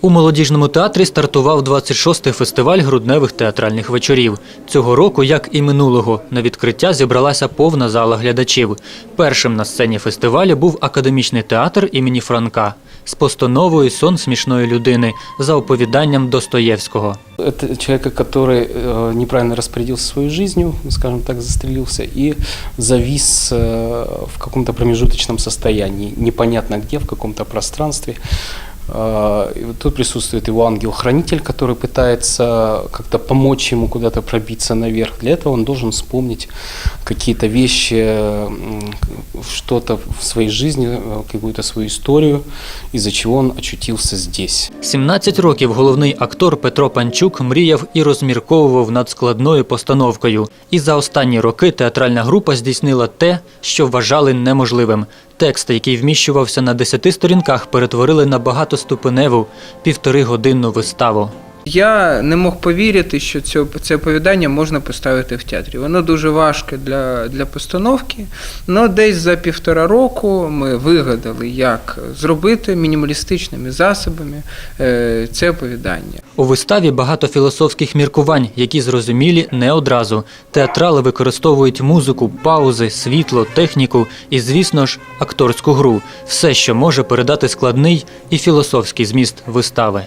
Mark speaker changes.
Speaker 1: У молодіжному театрі стартував 26-й фестиваль грудневих театральних вечорів. Цього року, як і минулого, на відкриття зібралася повна зала глядачів. Першим на сцені фестивалю був академічний театр імені Франка з постановою Сон смішної людини за оповіданням Достоєвського.
Speaker 2: Это человека, который э, неправильно распорядился своей жизнью, скажем так, застрелился и завис э, в каком-то промежуточном состоянии, непонятно где, в каком-то пространстве. Э, и вот Тут присутствует его ангел-хранитель, который пытается как-то помочь ему куда-то пробиться наверх. Для этого он должен вспомнить какие-то вещи, м, что-то в своей жизни, э, какую-то свою историю, из-за чего он очутился здесь.
Speaker 1: 17 років головний актор Петро Панчук мріяв і розмірковував над складною постановкою. І за останні роки театральна група здійснила те, що вважали неможливим. Текст, який вміщувався на 10 сторінках, перетворили на багатоступеневу півторигодинну виставу.
Speaker 3: Я не мог повірити, що це, це оповідання можна поставити в театрі. Воно дуже важке для, для постановки. але десь за півтора року ми вигадали, як зробити мінімалістичними засобами е, це оповідання.
Speaker 1: У виставі багато філософських міркувань, які зрозумілі не одразу. Театрали використовують музику, паузи, світло, техніку і, звісно ж, акторську гру все, що може передати складний і філософський зміст вистави.